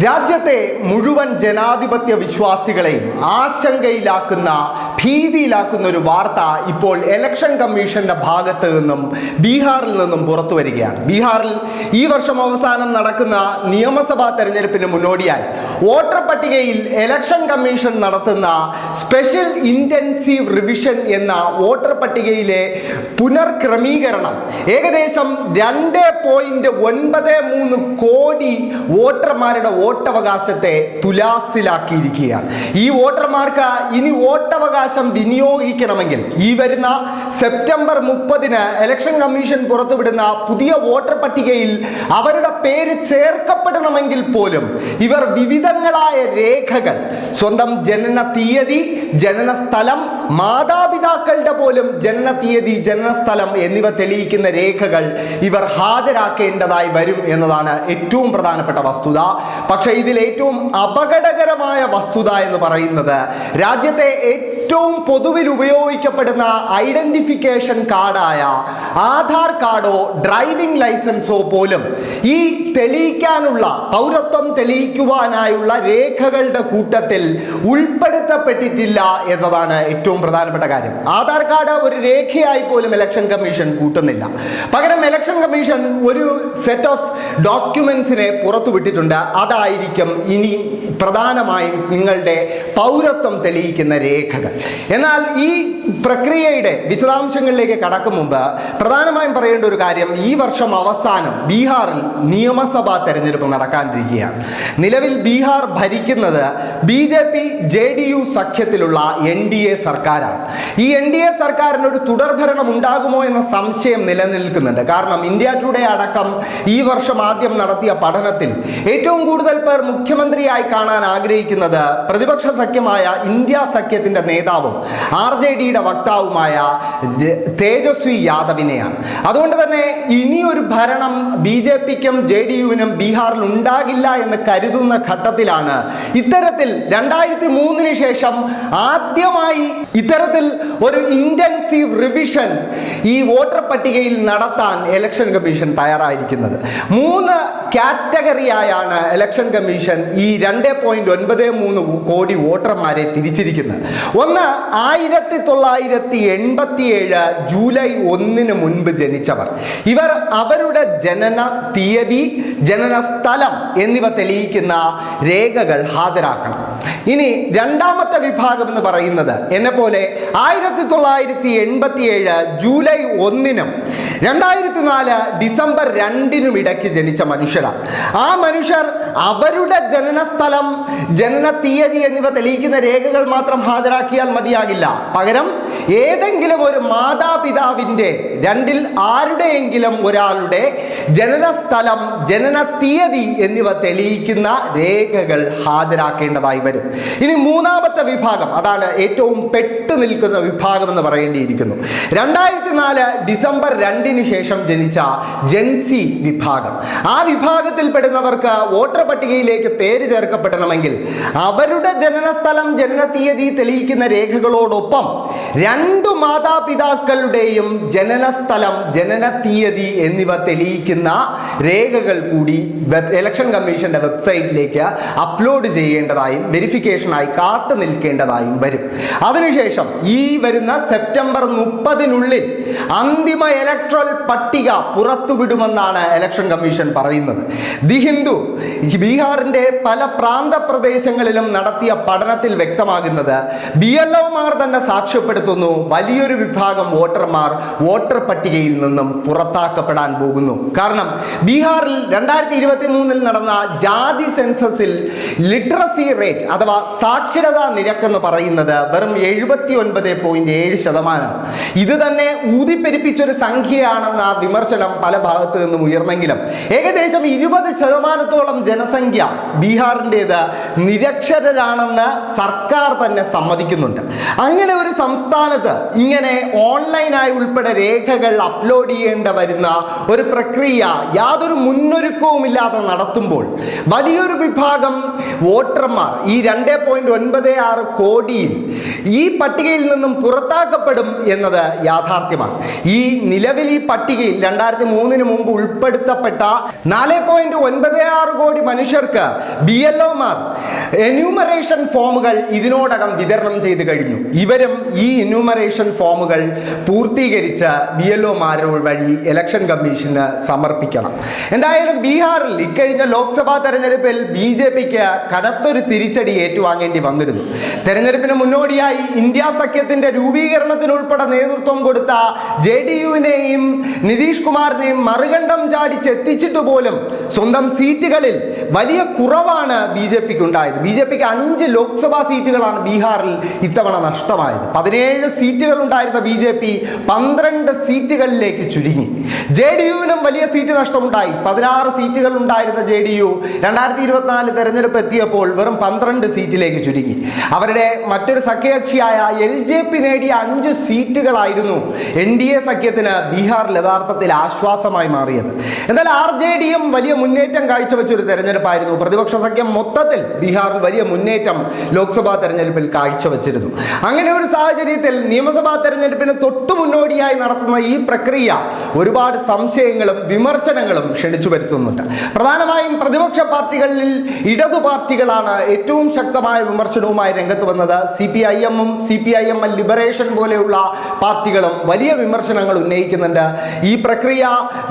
രാജ്യത്തെ മുഴുവൻ ജനാധിപത്യ വിശ്വാസികളെയും ആശങ്കയിലാക്കുന്ന ഭീതിയിലാക്കുന്ന ഒരു വാർത്ത ഇപ്പോൾ ഇലക്ഷൻ കമ്മീഷന്റെ ഭാഗത്ത് നിന്നും ബീഹാറിൽ നിന്നും പുറത്തു വരികയാണ്. ബീഹാറിൽ ഈ വർഷം അവസാനം നടക്കുന്ന നിയമസഭാ തെരഞ്ഞെടുപ്പിന് മുന്നോടിയായി വോട്ടർ പട്ടികയിൽ ഇലക്ഷൻ കമ്മീഷൻ നടത്തുന്ന സ്പെഷ്യൽ ഇന്റൻസീവ് റിവിഷൻ എന്ന വോട്ടർ പട്ടികയിലെ പുനർക്രമീകരണം. ഏകദേശം രണ്ട് പോയിന്റ് ഒൻപത് മൂന്ന് കോടി വോട്ടർമാരുടെ വോട്ടവകാശത്തെ തുലാസിലാക്കിയിരിക്കുകയാണ്. ഈ വോട്ടർമാർക്ക് ഇനി വോട്ടവകാശം വിനിയോഗിക്കണമെങ്കിൽ ഈ വരുന്ന സെപ്റ്റംബർ മുപ്പതിന് ഇലക്ഷൻ കമ്മീഷൻ പുറത്തുവിടുന്ന പുതിയ വോട്ടർ പട്ടികയിൽ അവരുടെ പേര് ചേർക്കപ്പെടണമെങ്കിൽ പോലും ഇവർ വിവിധങ്ങളായ രേഖകൾ സ്വന്തം ജനന തീയതി ജനന സ്ഥലം മാതാപിതാക്കളുടെ പോലും ജനന തീയതി ജനനസ്ഥലം എന്നിവ തെളിയിക്കുന്ന രേഖകൾ ഇവർ ഹാജരാക്കേണ്ടതായി വരും എന്നതാണ് ഏറ്റവും പ്രധാനപ്പെട്ട വസ്തുത. പക്ഷേ ഇതിൽ ഏറ്റവും അപകടകരമായ വസ്തുത എന്ന് പറയുന്നത് രാജ്യത്തെ ഏറ്റവും പൊതുവിൽ ഉപയോഗിക്കപ്പെടുന്ന ഐഡന്റിഫിക്കേഷൻ കാർഡായ ആധാർ കാർഡോ ഡ്രൈവിംഗ് ലൈസൻസോ പോലും ഈ തെളിയിക്കാനുള്ള പൗരത്വം തെളിയിക്കുവാനായുള്ള രേഖകളുടെ കൂട്ടത്തിൽ ഉൾപ്പെടുത്തപ്പെട്ടിട്ടില്ല എന്നതാണ് ഏറ്റവും പ്രധാനപ്പെട്ട കാര്യം. ആധാർ കാർഡ് ഒരു രേഖയായി പോലും ഇലക്ഷൻ കമ്മീഷൻ കൂട്ടുന്നില്ല. പകരം ഇലക്ഷൻ കമ്മീഷൻ ഒരു സെറ്റ് ഓഫ് ഡോക്യുമെന്റ്സിനെ പുറത്തുവിട്ടിട്ടുണ്ട്. അതായിരിക്കും ഇനി പ്രധാനമായും നിങ്ങളുടെ പൗരത്വം തെളിയിക്കുന്ന രേഖകൾ. എന്നാൽ ഈ പ്രക്രിയയുടെ വിശദാംശങ്ങളിലേക്ക് കടക്കും മുമ്പ് പ്രധാനമായും പറയേണ്ട ഒരു കാര്യം ഈ വർഷം അവസാനം ബീഹാറിൽ നിയമസഭാ തെരഞ്ഞെടുപ്പ് നടക്കാനിരിക്കുകയാണ്. നിലവിൽ ബീഹാർ ഭരിക്കുന്നത് B J P J D U സഖ്യത്തിലുള്ള N D A സർക്കാരാണ്. ഈ എൻ ഡി എ സർക്കാരിന് ഒരു തുടർഭരണം ഉണ്ടാകുമോ എന്ന സംശയം നിലനിൽക്കുന്നുണ്ട്. കാരണം ഇന്ത്യ ടുഡേ അടക്കം ഈ വർഷം ആദ്യം നടത്തിയ പഠനത്തിൽ ഏറ്റവും കൂടുതൽ പേർ മുഖ്യമന്ത്രിയായി കാണാൻ ആഗ്രഹിക്കുന്നത് പ്രതിപക്ഷ സഖ്യമായ ഇന്ത്യ സഖ്യത്തിന്റെ നേതാവും ആർ ജെ ഡിയുടെ വക്താവുമായ തേജസ്വി യാദവിനെയാണ്. അതുകൊണ്ട് തന്നെ ഇനിയൊരു ഭരണം ബി ജെ പിക്കും ജെ ഡി യുവിനും ബീഹാറിൽ ഉണ്ടാകില്ല എന്ന് കരുതുന്ന ഘട്ടത്തിലാണ്. ഇത്തരത്തിൽ രണ്ടായിരത്തി മൂന്നിന് ശേഷം ആദ്യമായി ഇത്തരത്തിൽ ഒരു ഇന്റൻസീവ് റിവിഷൻ ഈ വോട്ടർ പട്ടികയിൽ നടത്താൻ ഇലക്ഷൻ കമ്മീഷൻ തയ്യാറായിരിക്കുന്നത്. മൂന്ന് കാറ്റഗറിയായാണ് ഇലക്ഷൻ കമ്മീഷൻ ഈ രണ്ട് പോയിന്റ് ഒൻപത് മൂന്ന് കോടി വോട്ടർമാരെ തിരിച്ചിരിക്കുന്നത്. ഒന്ന് ആയിരത്തി തൊള്ളായിരത്തി എൺപത്തി ഏഴ് ജൂലൈ ഒന്നിന് മുൻപ് ജനിച്ചവർ. ഇവർ അവരുടെ ജനന തീയതി ജനന സ്ഥലം എന്നിവ തെളിയിക്കുന്ന രേഖകൾ ഹാജരാക്കണം. ഇനി രണ്ടാമത്തെ വിഭാഗം എന്ന് പറയുന്നത് എന്നെ പോലെ ആയിരത്തി തൊള്ളായിരത്തി എൺപത്തി ഏഴ് ജൂലൈ ഒന്നിനും രണ്ടായിരത്തി നാല് ഡിസംബർ രണ്ടിനും ഇടയ്ക്ക് ജനിച്ച മനുഷ്യരാണ്. ആ മനുഷ്യർ അവരുടെ ജനനസ്ഥലം ജനന തീയതി എന്നിവ തെളിയിക്കുന്ന രേഖകൾ മാത്രം ഹാജരാക്കിയാൽ മതിയാകില്ല. പകരം ഏതെങ്കിലും ഒരു മാതാപിതാവിന്റെ രണ്ടിൽ ആരുടെയെങ്കിലും ഒരാളുടെ ജനനസ്ഥലം ജനന തീയതി എന്നിവ തെളിയിക്കുന്ന രേഖകൾ ഹാജരാക്കേണ്ടതായി വരും. ഇനി മൂന്നാമത്തെ വിഭാഗം അതാണ് ഏറ്റവും പെട്ടു നിൽക്കുന്ന വിഭാഗം എന്ന് പറയേണ്ടിയിരിക്കുന്നു. രണ്ടായിരത്തി നാല് ഡിസംബർ രണ്ടിന് ശേഷം ജനിച്ച ജെൻസി വിഭാഗം. ആ വിഭാഗത്തിൽ പെടുന്നവർക്ക് വോട്ടർ പട്ടികയിലേക്ക് പേര് ചേർക്കപ്പെടണമെങ്കിൽ അവരുടെ ജനനസ്ഥലം ജനന തീയതി തെളിയിക്കുന്ന രേഖകളോടൊപ്പം രണ്ടു മാതാപിതാക്കളുടെയും ജനനസ്ഥലം ജനന തീയതി എന്നിവ തെളിയിക്കുന്ന രേഖകൾ കൂടി വെബ് ഇലക്ഷൻ കമ്മീഷന്റെ വെബ്സൈറ്റിലേക്ക് അപ്ലോഡ് ചെയ്യേണ്ടതായും വെരിഫിക്കേഷനായി കാത്തു നിൽക്കേണ്ടതായും വരും. അതിനുശേഷം ഈ വരുന്ന സെപ്റ്റംബർ മുപ്പതിനുള്ളിൽ അന്തിമ ഇലക്ട്രൽ പട്ടിക പുറത്തുവിടുമെന്നാണ് ഇലക്ഷൻ കമ്മീഷൻ പറയുന്നത്. ദി ഹിന്ദു ബീഹാറിന്റെ പല പ്രാന്ത പ്രദേശങ്ങളിലും നടത്തിയ പഠനത്തിൽ വ്യക്തമാകുന്നത് ബി എൽ ഒമാർ തന്നെ സാക്ഷ്യപ്പെടുത്തുന്നു. വലിയൊരു വിഭാഗം വോട്ടർമാർ വോട്ടർ പട്ടികയിൽ നിന്നും പുറത്താക്കപ്പെടാൻ പോകുന്നു. കാരണം ബീഹാറിൽ രണ്ടായിരത്തി ഇരുപത്തി മൂന്നിൽ നടന്ന ജാതി സെൻസസിൽ ലിറ്ററസി റേറ്റ് അഥവാ സാക്ഷരതാ നിരക്ക് എന്ന് പറയുന്നത് വെറും എഴുപത്തി ഒൻപത് പോയിന്റ് ഏഴ് ശതമാനം. ഇത് തന്നെ ഊതിപ്പെരിപ്പിച്ചൊരു സംഖ്യയാണെന്ന വിമർശനം പല ഭാഗത്തു നിന്നും ഉയർന്നെങ്കിലും. ഏകദേശം ഇരുപത് ശതമാനത്തോളം ജനസംഖ്യ ബീഹാറിന്റെത് നിരക്ഷരരാണെന്ന് സർക്കാർ തന്നെ സമ്മതിക്കുന്നുണ്ട്. അങ്ങനെ ഒരു സംസ്ഥാനത്ത് ഇങ്ങനെ ഓൺലൈനായി ഉൾപ്പെടെ രേഖകൾ അപ്ലോഡ് ചെയ്യേണ്ട വരുന്ന ഒരു പ്രക്രിയ യാതൊരു മുന്നൊരുക്കവും ഇല്ലാതെ നടത്തുമ്പോൾ വലിയൊരു വിഭാഗം വോട്ടർമാർ ഈ രണ്ട് പോയിന്റ് ഒൻപത് ആറ് കോടിയിൽ ഈ പട്ടികയിൽ നിന്നും പുറത്താക്കപ്പെടും എന്നത് യാഥാർത്ഥ്യമാണ്. ഈ നിലവിൽ ഈ പട്ടികയിൽ രണ്ടായിരത്തി മൂന്നിന് മുമ്പ് ഉൾപ്പെടുത്തപ്പെട്ട നാല് പോയിന്റ് ഒൻപത് ആറ് കോടി മനുഷ്യർക്ക് ബി എൽ ഒമാർ എന്യൂമറേഷൻ ഫോമുകൾ ഇതിനോടകം വിതരണം ചെയ്ത് കഴിഞ്ഞു. ഇവരും ഈ എന്യൂമറേഷൻ ഫോമുകൾ പൂർത്തീകരിച്ച് ബി എൽ ഒമാർ വഴി ഇലക്ഷൻ കമ്മീഷന് സമർപ്പിക്കണം. എന്തായാലും ബീഹാറിൽ ഇക്കഴിഞ്ഞ ലോക്സഭാ തെരഞ്ഞെടുപ്പിൽ ബി ജെ പിക്ക് കനത്തൊരു തിരിച്ചടി ഏറ്റുവാങ്ങേണ്ടി വന്നിരുന്നു. തെരഞ്ഞെടുപ്പിന് മുന്നോടിയായി ഇന്ത്യ സഖ്യത്തിന്റെ രൂപീകരണത്തിനുൾപ്പെടെ നേതൃത്വം കൊടുത്ത ജെ ഡി യുവിനെയും നിതീഷ് കുമാറിനെയും മറുകണ്ഠം ചാടിച്ചെത്തിച്ചിട്ട് പോലും സ്വന്തം സീറ്റുകളിൽ വലിയ കുറവാണ് ബി ജെ പിക്ക് ഉണ്ടായത് ബി ജെ പിക്ക് അഞ്ച് ലോക്സഭാ സീറ്റുകളാണ് ബീഹാറിൽ ഇത്തവണ നഷ്ടമായത്. പതിനേഴ് സീറ്റുകൾ ഉണ്ടായിരുന്ന ബി ജെ പി പന്ത്രണ്ട് സീറ്റുകളിലേക്ക് ചുരുങ്ങി. ജെ ഡി യുവിനും വലിയ സീറ്റ് നഷ്ടമുണ്ടായി. പതിനാറ് സീറ്റുകൾ ഉണ്ടായിരുന്ന ജെ ഡി യു രണ്ടായിരത്തി ഇരുപത്തിനാല് തെരഞ്ഞെടുപ്പ് എത്തിയപ്പോൾ വെറും പന്ത്രണ്ട് സീറ്റിലേക്ക് ചുരുങ്ങി. അവരുടെ മറ്റൊരു സഖ്യകക്ഷിയായ എൽ ജെ പി നേടിയ അഞ്ച് സീറ്റുകളായിരുന്നു എൻ ഡി എ സഖ്യത്തിന് ബീഹാർ യഥാർത്ഥത്തിൽ ആശ്വാസമായി മാറിയത്. എന്നാൽ ആർ ജെ ഡിയും വലിയ മുന്നേറ്റം കാഴ്ചവെച്ചൊരു തെരഞ്ഞെടുപ്പായിരുന്നു. പ്രതിപക്ഷ സഖ്യം മൊത്തത്തിൽ ബീഹാറിൽ വലിയ മുന്നേറ്റം ലോക്സഭാ തെരഞ്ഞെടുപ്പിൽ കാഴ്ചവെച്ചിരുന്നു. അങ്ങനെ ഒരു സാഹചര്യത്തിൽ നിയമസഭാ തെരഞ്ഞെടുപ്പിന് തൊട്ടു മുന്നോടിയായി നടത്തുന്ന ഈ പ്രക്രിയ ഒരുപാട് സംശയങ്ങളും വിമർശനങ്ങളും ക്ഷണിച്ചു വരുത്തുന്നുണ്ട്. പ്രധാനമായും പ്രതിപക്ഷ പാർട്ടികളിൽ ഇടതു പാർട്ടികളാണ് ഏറ്റവും ശക്തമായ വിമർശനവുമായി രംഗത്ത് വന്നത് സി പി ഐ എമ്മും C P I M liberation പോലെയുള്ള പാർട്ടികളും വലിയ വിമർശനങ്ങൾ ഉന്നയിക്കുന്നുണ്ട്. ഈ പ്രക്രിയ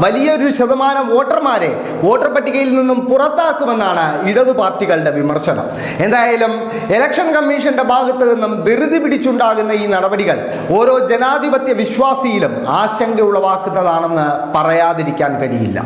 വലിയൊരു ശതമാനം വോട്ടർമാരെ വോട്ടർ പട്ടികയിൽ നിന്നും പുറത്താക്കുമെന്നാണ് ഇടതു പാർട്ടികളുടെ വിമർശനം. എന്തായാലും ഇലക്ഷൻ കമ്മീഷന്റെ ഭാഗത്ത് നിന്നും ധൃതി പിടിച്ചുണ്ടാകുന്ന ഈ നടപടികൾ ഓരോ ജനാധിപത്യ വിശ്വാസിയിലും ആശങ്ക ഉളവാക്കുന്നതാണെന്ന് പറയാതിരിക്കാൻ കഴിയില്ല.